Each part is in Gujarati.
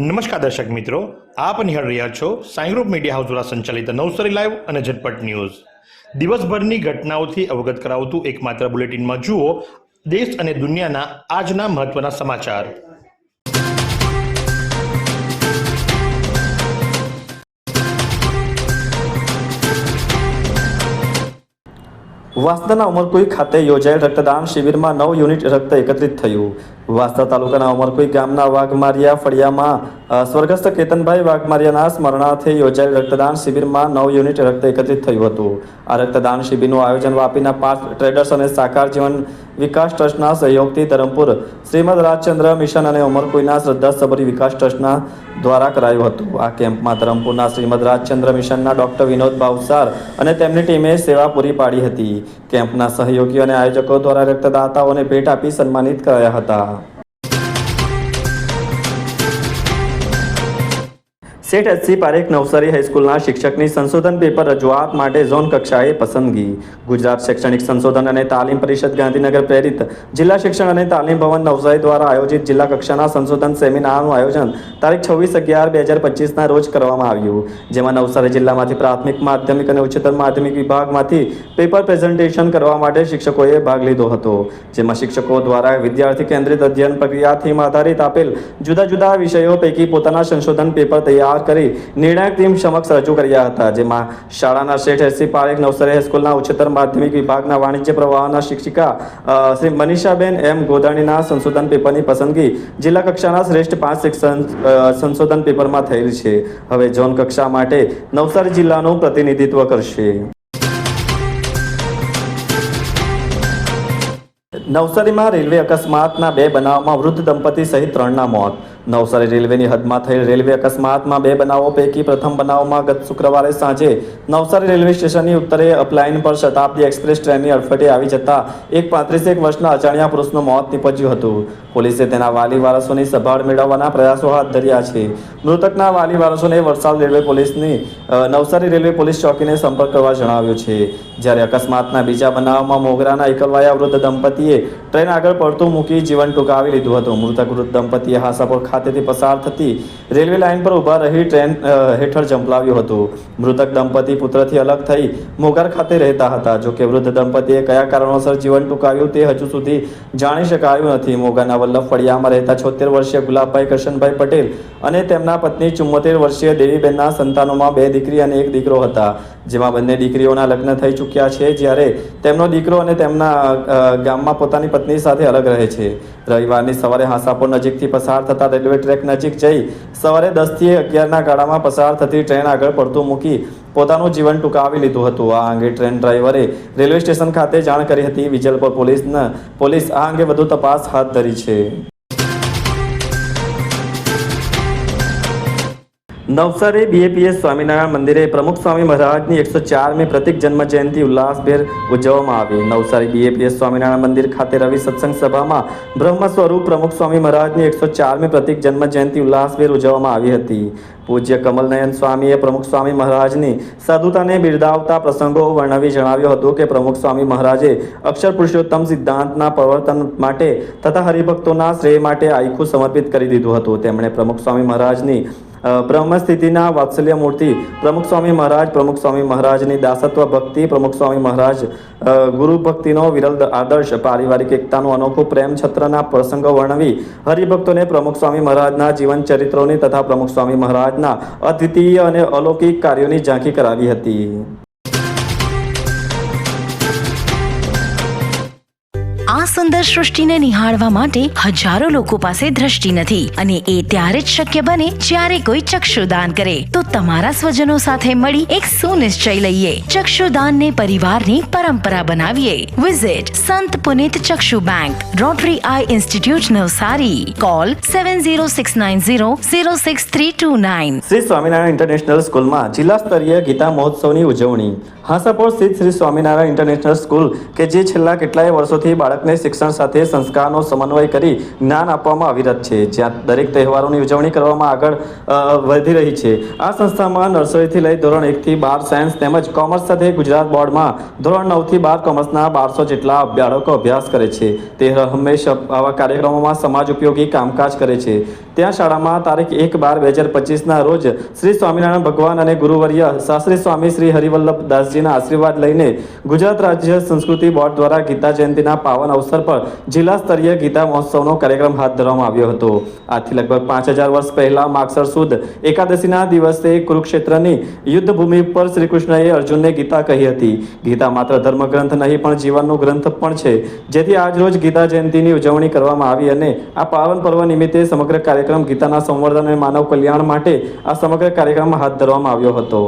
નમસ્કાર દર્શક મિત્રો, આપ નિહાળ રહ્યા છો સાઈ ગ્રુપ મીડિયા હાઉસ દ્વારા સંચાલિત નવસારી લાઈવ અને ઝટપટ ન્યૂઝ. દિવસભરની ઘટનાઓથી અવગત કરાવતું એકમાત્ર બુલેટિનમાં જુઓ દેશ અને દુનિયાના આજના મહત્વના સમાચાર. વાસદાના ઉમરકુઈ ખાતે યોજાયેલ રક્તદાન શિબિરમાં નવ યુનિટ રક્ત એકત્રિત થયું. વાંસદા તાલુકાના અમરપુરી ગામના વાઘમારિયા ફળિયામાં સ્વર્ગસ્થ કેતનભાઈ વાઘમારિયાના સ્મરણાર્થે યોજાયેલ રક્તદાન શિબિરમાં નવ યુનિટ રક્ત એકત્રિત થયું હતું. આ રક્તદાન શિબિરનું આયોજન વાપીના પાંચ ટ્રેડર્સ અને સાકાર જીવન વિકાસ ટ્રસ્ટના સહયોગથી ધરમપુર શ્રીમદ રાજચંદ્ર મિશન અને અમરપુરીના શ્રદ્ધા સબરી વિકાસ ટ્રસ્ટના દ્વારા કરાયું હતું. આ કેમ્પમાં ધરમપુરના શ્રીમદ રાજચંદ્ર મિશનના ડોક્ટર વિનોદ ભાવસાર અને તેમની ટીમે સેવા પૂરી પાડી હતી. કેમ્પના સહયોગીઓ અને આયોજકો દ્વારા રક્તદાતાઓને ભેટ આપી સન્માનિત કરાયા હતા. સેઠ એસસી પારેખ નવસારી હાઈસ્કૂલના શિક્ષકની સંશોધન પેપર રજૂઆત માટે ઝોન કક્ષાએ પસંદગી. ગુજરાત શૈક્ષણિક સંશોધન અને તાલીમ પરિષદ ગાંધીનગર પ્રેરિત જિલ્લા શિક્ષણ અને તાલીમ ભવન નવસારી દ્વારા આયોજિત જિલ્લા કક્ષાના સંશોધન સેમિનારનું આયોજન તારીખ છવ્વીસ અગિયાર બે હજાર પચીસના રોજ કરવામાં આવ્યું. જેમાં નવસારી જિલ્લામાંથી પ્રાથમિક, માધ્યમિક અને ઉચ્ચતર માધ્યમિક વિભાગમાંથી પેપર પ્રેઝન્ટેશન કરવા માટે શિક્ષકોએ ભાગ લીધો હતો. જેમાં શિક્ષકો દ્વારા વિદ્યાર્થી કેન્દ્રિત અધ્યયન પ્રક્રિયા થીમ આધારિત આપેલ જુદા જુદા વિષયો પૈકી પોતાના સંશોધન પેપર તૈયાર કરી નિર્ણાયક ટીમ સમક્ષ રજૂ કર્યા હતા. જેમાં શાળાના શેઠ એસસી પારેખ, નવસારી હાઈસ્કૂલના ઉચ્ચતર માધ્યમિક વિભાગના વાણિજ્ય પ્રવાહના શિક્ષિકા શ્રી મનીષાબેન એમ ગોધાણીના સંશોધન પેપરની પસંદગી જિલ્લા કક્ષાના શ્રેષ્ઠ પાંચ શિક્ષણ સંશોધન પેપરમાં થયેલ છે. હવે ઝોન કક્ષા માટે નવસારી જિલ્લાનું પ્રતિનિધિત્વ કરશે. નવસારીમાં રેલવે અકસ્માતના બે બનાવમાં વૃદ્ધ દંપતી સહિત ત્રણના મોત. નવસારી રેલવેની હદમાં થયેલ રેલવે અકસ્માતમાં બે બનાવો પૈકી પ્રથમ બનાવમાં ગત શુક્રવારે સાંજે નવસારી રેલવે સ્ટેશનની ઉત્તરે અપલાઇન પર શતાબ્દી એક્સપ્રેસ ટ્રેનની અડફેટે આવી જતા એક પાંત્રીસેક વર્ષના અજાણ્યા પુરુષનું મોત નીપજ્યું હતું. પોલીસે તેના વાલી વારસોની સંભાળ મેળવવાના પ્રયાસો હાથ ધર્યા છે. મૃતકના વાલી વારસોને વલસાડ રેલવે પોલીસની નવસારી રેલવે પોલીસ ચોકીને સંપર્ક કરવા જણાવ્યું છે. જ્યારે અકસ્માતના બીજા બનાવમાં મોગરાના એકલવાયા વૃદ્ધ દંપતીએ ટ્રેન આગળ પડતું મૂકી જીવન ટૂંકાવી લીધું હતું. મૃતક વૃદ્ધ દંપતીએ હાસાપુર ખાતેથી પસાર થતી રેલવે લાઇન પર ઊભા રહી ટ્રેન હેઠળ ઝંપલાવ્યું હતું. મૃતક દંપતી પુત્રથી અલગ થઈ મોગર ખાતે રહેતા હતા. જોકે વૃદ્ધ દંપતીએ કયા કારણોસર જીવન ટૂંકાવ્યું તે હજુ સુધી જાણી શકાયું નથી. મોગાના વલ્લભ ફળિયામાં રહેતા છોતેર વર્ષીય ગુલાબભાઈ કરશનભાઈ પટેલ અને તેમના પત્ની ચુમ્મોતેર વર્ષીય દેવીબેનના સંતાનોમાં બે દીકરી અને એક દીકરો હતા. જેમાં બંને દીકરીઓના લગ્ન થઈ ચૂક્યા છે જ્યારે તેમનો દીકરો અને તેમના ગામમાં પોતાની પત્ની સાથે અલગ રહે છે. રવિવારની સવારે હાંસાપુર નજીકથી પસાર થતા રેલવે ટ્રેક નજીક જઈ સવારે દસથી અગિયારના ગાળામાં પસાર થતી ટ્રેન આગળ પડતું મૂકી પોતાનું જીવન ટૂંકાવી લીધું હતું. આ અંગે ટ્રેન ડ્રાઈવરે રેલવે સ્ટેશન ખાતે જાણ કરી હતી. વિજલપુર પોલીસને પોલીસ આ અંગે વધુ તપાસ હાથ ધરી છે. નવસારી બીએપીએસ સ્વામિનારાયણ મંદિરે પ્રમુખ સ્વામી મહારાજની એકસો ચારમી પ્રતિક જન્મ જયંતિ ઉલ્લાસભેર ઉજવવામાં આવી. નવસારી બીએપીએસ સ્વામિનારાયણ મંદિર ખાતે રવિ સત્સંગ સભામાં બ્રહ્મ સ્વરૂપ પ્રમુખ સ્વામી મહારાજની એકસો ચારમી પ્રતિક જન્મ જયંતિ ઉલ્લાસભેર ઉજવવામાં આવી હતી. પૂજ્ય કમલનયન સ્વામીએ પ્રમુખ સ્વામી મહારાજની સાધુતાને બિરદાવતા પ્રસંગો વર્ણવી જણાવ્યું હતું કે પ્રમુખ સ્વામી મહારાજે અક્ષર પુરુષોત્તમ સિદ્ધાંતના પ્રવર્તન માટે તથા હરિભક્તોના શ્રેય માટે આખું સમર્પિત કરી દીધું હતું. તેમણે પ્રમુખ સ્વામી મહારાજની અ, બ્રહ્મ સ્થિતિના વાત્સલ્ય મૂર્તિ પ્રમુખ સ્વામી મહારાજ પ્રમુખ સ્વામી મહારાજની દાસત્વ ભક્તિ પ્રમુખ સ્વામી મહારાજ ગુરુ ભક્તિનો વિરલ આદર્શ પારિવારિક એકતાનો અનોખો પ્રેમ છત્રના પ્રસંગો વર્ણવી હરિભક્તોને પ્રમુખ સ્વામી મહારાજના જીવન ચરિત્રોની તથા પ્રમુખ સ્વામી મહારાજના અદ્વિતીય અને અલૌકિક કાર્યોની ઝાંખી કરાવી હતી. આ સુંદર સૃષ્ટિને નિહાળવા માટે હજારો લોકો પાસે દ્રષ્ટિ નથી અને એ ત્યારે જ શક્ય બને જ્યારે કોઈ ચક્ષુદાન કરે. તો તમારા સ્વજનો સાથે મળી એક સુનિશ્ચય લઈએ. ચક્ષુદાનને પરિવારની પરંપરા બનાવીએ. Visit Sant Punit Chakshu bank Rotary eye institute Navsari. Call seven zero six nine zero zero six three two nine Shri Swaminarayan international સ્કૂલમાં જિલ્લા સ્તરીય ગીતા મહોત્સવની ઉજવણી. હાંસાપોર સ્થિત શ્રી સ્વામિનારાયણ ઇન્ટરનેશનલ સ્કૂલ કે જે છેલ્લા કેટલાય વર્ષોથી બાળકને શિક્ષણ સાથે સંસ્કારનો સમન્વય કરી જ્ઞાન આપવામાં અવિરત છે. જ્યાં દરેક તહેવારોની ઉજવણી કરવામાં આગળ વધી રહી છે. આ સંસ્થામાં નર્સરીથી લઈ ધોરણ એકથી બાર સાયન્સ તેમજ કોમર્સ સાથે ગુજરાત બોર્ડમાં ધોરણ નવથી બાર કોમર્સના બારસો જેટલા બાળકો અભ્યાસ કરે છે. તે હંમેશા આવા કાર્યક્રમોમાં સમાજ ઉપયોગી કામકાજ કરે છે. ત્યાં શાળામાં તારીખ એક બાર બે હજાર પચીસના રોજ શ્રી સ્વામિનારાયણ ભગવાન અને ગુરુવર્ય શાસ્ત્રી સ્વામી શ્રી હરિવલ્લભ દાસજીના આશીર્વાદ લઈને ગુજરાત રાજ્ય સંસ્કૃતિ બોર્ડ દ્વારા ગીતા જયંતિના પાવન અવસર પર જિલ્લા સ્તરીય ગીતા મહોત્સવનો કાર્યક્રમ હાથ ધરવામાં આવ્યો હતો. આથી લગભગ પાંચ હજાર વર્ષ પહેલા માગસર સુદ એકાદશીના દિવસે કુરુક્ષેત્રની યુદ્ધ ભૂમિ પર શ્રી કૃષ્ણએ અર્જુનને ગીતા કહી હતી. ગીતા માત્ર ધર્મગ્રંથ નહીં, પણ જીવનનો ગ્રંથ પણ છે. જેથી આજ રોજ ગીતા જયંતિની ઉજવણી કરવામાં આવી અને આ પાવન પર્વ નિમિત્તે સમગ્ર કાર્યક્રમ ગીતાના સંવર્ધન અને માનવ કલ્યાણ માટે આ સમગ્ર કાર્યક્રમ હાથ ધરવામાં આવ્યો હતો.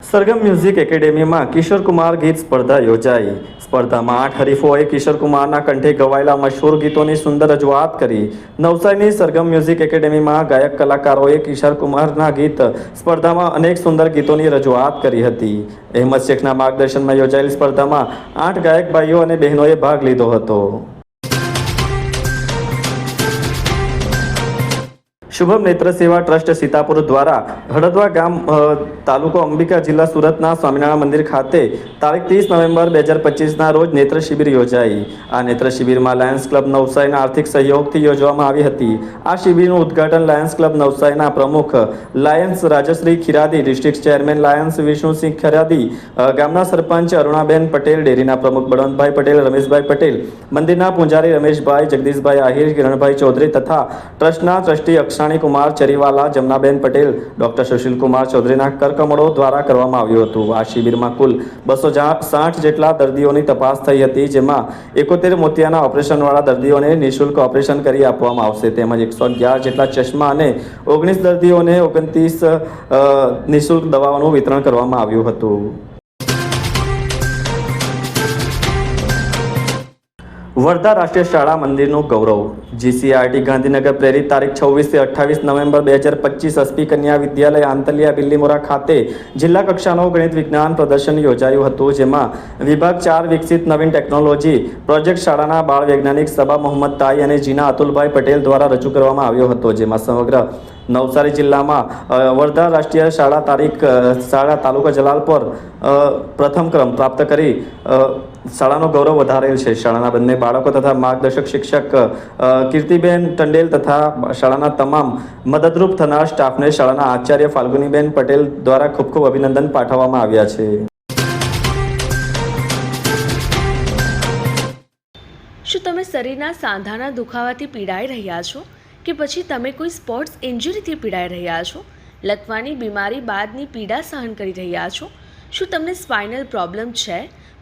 સરગમ મ્યુઝિક એકેડેમીમાં કિશોર કુમાર ગીત સ્પર્ધા યોજાઈ. સ્પર્ધામાં આઠ હરીફોએ કિશોર કુમારના કંઠે ગવાયેલા મશહૂર ગીતોની સુંદર રજૂઆત કરી. નવસારીની સરગમ મ્યુઝિક એકેડેમીમાં ગાયક કલાકારોએ કિશોર કુમારના ગીત સ્પર્ધામાં અનેક સુંદર ગીતોની રજૂઆત કરી હતી. અહેમદ શેખના માર્ગદર્શનમાં યોજાયેલી સ્પર્ધામાં આઠ ગાયક ભાઈઓ અને બહેનોએ ભાગ લીધો હતો. શુભમ નેત્ર સેવા ટ્રસ્ટ સીતાપુર દ્વારા હળદવા ગામ તાલુકો અંબિકા જિલ્લા સુરતના સ્વામિનારાયણ મંદિર ખાતે તારીખ ત્રીસ નવેમ્બર બે હજાર પચીસના રોજ નેત્ર શિબિર યોજાઈ. આ નેત્ર શિબિરમાં લાયન્સ ક્લબ નવસારીના આર્થિક સહયોગથી યોજવામાં આવી હતી. આ શિબિરનું ઉદ્ઘાટન લાયન્સ ક્લબ નવસારીના પ્રમુખ Lions Rajshree Khiradi, district chairman Lions Vishnusinh Khiradi ગામના સરપંચ અરુણાબેન પટેલ, ડેરીના પ્રમુખ બળવંતભાઈ પટેલ, રમેશભાઈ પટેલ, મંદિરના પૂંજારી રમેશભાઈ, જગદીશભાઈ આહિર, કિરણભાઈ ચૌધરી તથા ટ્રસ્ટના ટ્રસ્ટી અક્ષાણી કુમાર ચરીવાલા, જમનાબેન પટેલ, ડોક્ટર કુમાર ચૌધરીના કરકમળો દ્વારા કરવામાં આવ્યું હતું. આ શિબિરમાં કુલ બસો સાઠ જેટલા દર્દીઓની તપાસ થઈ હતી, જેમાં એકોતેર મોતિયાના ઓપરેશનવાળા દર્દીઓને નિઃશુલ્ક ઓપરેશન કરી આપવામાં આવશે. તેમજ એકસો અગિયાર જેટલા ચશ્મા અને ઓગણીસ દર્દીઓને ઓગણત્રીસ નિઃશુલ્ક દવાઓનું વિતરણ કરવામાં આવ્યું હતું. વર્ધા રાષ્ટ્રીય શાળા મંદિરનું ગૌરવ. જીસીઆરટી ગાંધીનગર પ્રેરિત તારીખ છવ્વીસથી અઠ્ઠાવીસ નવેમ્બર બે હજાર પચીસ અસ્પી કન્યા વિદ્યાલય આંતલિયા બિલ્લીમોરા ખાતે જિલ્લા કક્ષાનું ગણિત વિજ્ઞાન પ્રદર્શન યોજાયું હતું, જેમાં વિભાગ ચાર વિકસિત નવીન ટેકનોલોજી પ્રોજેક્ટ શાળાના બાળ વૈજ્ઞાનિક સબા મોહમ્મદ તાઈ અને જીના અતુલભાઈ પટેલ દ્વારા રજૂ કરવામાં આવ્યો હતો, જેમાં સમગ્ર નવસારી જિલ્લામાં વર્ધા રાષ્ટ્રીય શાળા તારીખ શાળા તાલુકા જલાલપોર પ્રથમ ક્રમ પ્રાપ્ત કરી શાળાનું ગૌરવ વધારેલ છે. શાળાના બંને બાળકો તથા માર્ગદર્શક શિક્ષક કીર્તિબેન ટંડેલ તથા શાળાના તમામ મદદરૂપ થનાર સ્ટાફને શાળાના આચાર્ય ફાલ્ગુનીબેન પટેલ દ્વારા ખૂબ ખૂબ અભિનંદન પાઠવવામાં આવ્યા છે. શું તમે શરીરના સાંધાના દુખાવાથી પીડાઈ રહ્યા છો? કે પછી તમે કોઈ સ્પોર્ટ્સ ઇન્જરીથી પીડાઈ રહ્યા છો? લકવાની બીમારી બાદની પીડા સહન કરી રહ્યા છો? શું તમને સ્પાઇનલ પ્રોબ્લેમ છે?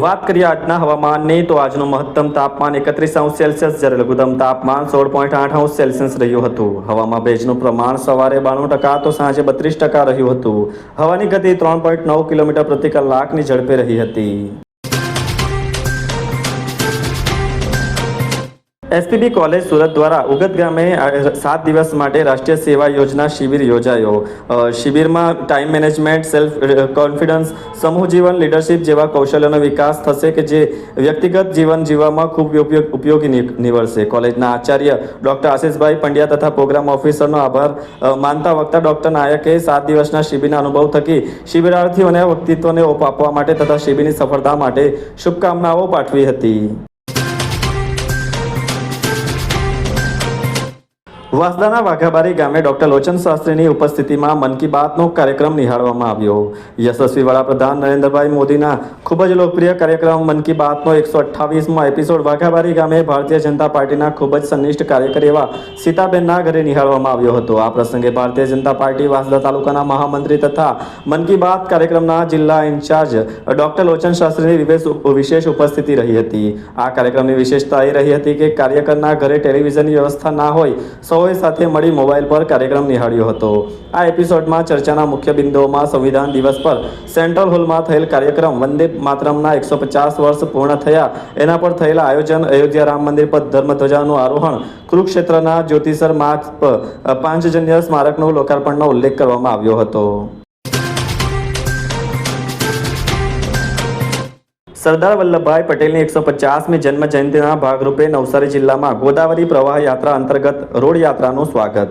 વાત કરીએ આજના હવામાનની, તો આજનું મહત્તમ તાપમાન એકત્રીસ અંશ સેલ્સિયસ, જ્યારે લઘુત્તમ તાપમાન સોળ પોઈન્ટ આઠ અંશ સેલ્સિયસ રહ્યું હતું. હવામાં ભેજનું પ્રમાણ સવારે બાણું ટકા તો સાંજે બત્રીસ ટકા રહ્યું હતું. હવાની ગતિ ત્રણ પોઈન્ટ નવ કિલોમીટર પ્રતિ કલાકની ઝડપે રહી હતી. એસપીબી કોલેજ સુરત દ્વારા ઉગત ગામે સાત દિવસ માટે રાષ્ટ્રીય સેવા યોજના શિબિર યોજાયો. શિબિરમાં ટાઈમ મેનેજમેન્ટ, સેલ્ફ કોન્ફિડન્સ, સમૂહ જીવન, લીડરશિપ જેવા કૌશલ્યનો વિકાસ થશે કે જે વ્યક્તિગત જીવન જીવવામાં ખૂબ ઉપયોગ નીવડશે. કોલેજના આચાર્ય ડોક્ટર આશિષભાઈ પંડ્યા તથા પ્રોગ્રામ ઓફિસરનો આભાર. માનતા વક્તા ડોક્ટર નાયકે સાત દિવસના શિબિરના અનુભવ થકી શિબિરાર્થીઓને વ્યક્તિત્વને ઓપ, આપવા માટે તથા શિબિરની સફળતા માટે શુભકામનાઓ પાઠવી હતી. વાસદાના વાઘાબારી ગામે ડોક્ટર લોચન શાસ્ત્રીની ઉપસ્થિતિમાં મન કી બાતનો કાર્યક્રમ નિહાળવામાં આવ્યો. યશસ્વી વડાપ્રધાન નરેન્દ્રભાઈ મોદીના ખૂબ જ લોકપ્રિય કાર્યક્રમ મન કી બાતનો એકસો અઠ્ઠાવીસમો એપિસોડ વાઘાબારી ગામે ભારતીય જનતા પાર્ટીના ખૂબ જ સંનિષ્ઠ કાર્યકર એવા સીતાબેનના ઘરે નિહાળવામાં આવ્યો હતો. આ પ્રસંગે ભારતીય જનતા પાર્ટી વાસદા તાલુકાના મહામંત્રી તથા મન કી બાત કાર્યક્રમના જિલ્લા ઇન્ચાર્જ ડોક્ટર લોચન શાસ્ત્રીની વિશેષ ઉપસ્થિતિ રહી હતી. આ કાર્યક્રમની વિશેષતા એ રહી હતી કે કાર્યકરના ઘરે ટેલિવિઝનની વ્યવસ્થા ના હોય સૌએ સાથે મળી મોબાઈલ પર કાર્યક્રમ નિહાળ્યો હતો. આ એપિસોડમાં ચર્ચાના મુખ્ય બિંદુઓમાં સંવિધાન દિવસ પર સેન્ટ્રલ હોલમાં થયેલ કાર્યક્રમ વંદે માતરમના એકસો પચાસ વર્ષ પૂર્ણ થયા. એના પર થયેલા આયોજન અયોધ્યા રામ મંદિર પર ધર્મધ્વજાનું આરોહણ, કુરુક્ષેત્રના જ્યોતિષર માર્ગ પાંચજન્ય સ્મારકનું લોકાર્પણનો ઉલ્લેખ કરવામાં આવ્યો હતો. સરદાર વલ્લભભાઈ પટેલની એકસો પચાસમી જન્મ જયંતિના ભાગરૂપે નવસારી જિલ્લામાં ગોદાવરી પ્રવાહ યાત્રા અંતર્ગત રોડ યાત્રાનું સ્વાગત.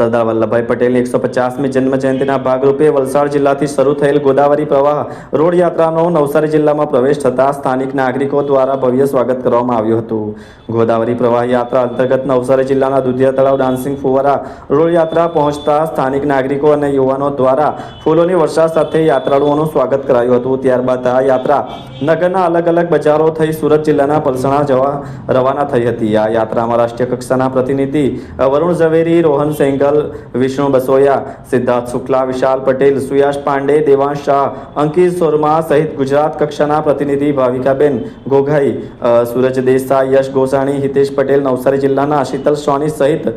સરદાર વલ્લભભાઈ પટેલની એકસો પચાસમી જન્મ જયંતિના ભાગરૂપે વલસાડ જિલ્લાથી શરૂ થયેલ ગોદાવરી પ્રવાહ રોડ યાત્રાનો નવસારી જિલ્લામાં પ્રવેશ થતાં સ્થાનિક નાગરિકો દ્વારા ભવ્ય સ્વાગત કરવામાં આવ્યું હતું. ગોદાવરી પ્રવાહ યાત્રા અંતર્ગત નવસારી જિલ્લાના દુધિયા તળાવ ડાન્સિંગ ફુવારા રોડ યાત્રા પહોંચતા સ્થાનિક નાગરિકો અને યુવાનો દ્વારા ફૂલોની વર્ષા સાથે યાત્રાળુઓનું સ્વાગત કરાયું હતું. ત્યારબાદ આ યાત્રા નગરના અલગ અલગ બજારો થઈ સુરત જિલ્લાના પલસણા જવા રવાના થઈ હતી. આ યાત્રામાં રાષ્ટ્રીય કક્ષાના પ્રતિનિધિ વરુણ ઝવેરી, રોહન સેંગલ વિષ્ણુ બસોયા સિદ્ધાર્થ શુક્લા વિશાલ પટેલ સુયાશ પાંડે દેવાંશ શાહ અંકિત સોરમા સહિત ગુજરાત કક્ષાના પ્રતિનિધિ ભાવિકાબેન ગોઘાઈ અ, સૂરજ દેસાઈ યશ ગોસાણી હિતેશ પટેલ નવસારી જિલ્લાના શીતલ સોની સહિત અ,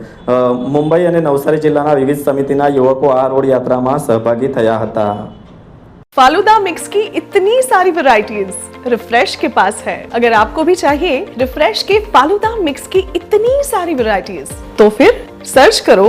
મુંબઈ અને નવસારી જિલ્લાના વિવિધ સમિતિના યુવકો આ રોડ યાત્રામાં સહભાગી થયા હતા फालूदा मिक्स की इतनी सारी वैरायटीज रिफ्रेश के पास है अगर आपको भी चाहिए रिफ्रेश के फालूदा मिक्स की इतनी सारी वैरायटीज तो फिर सर्च करो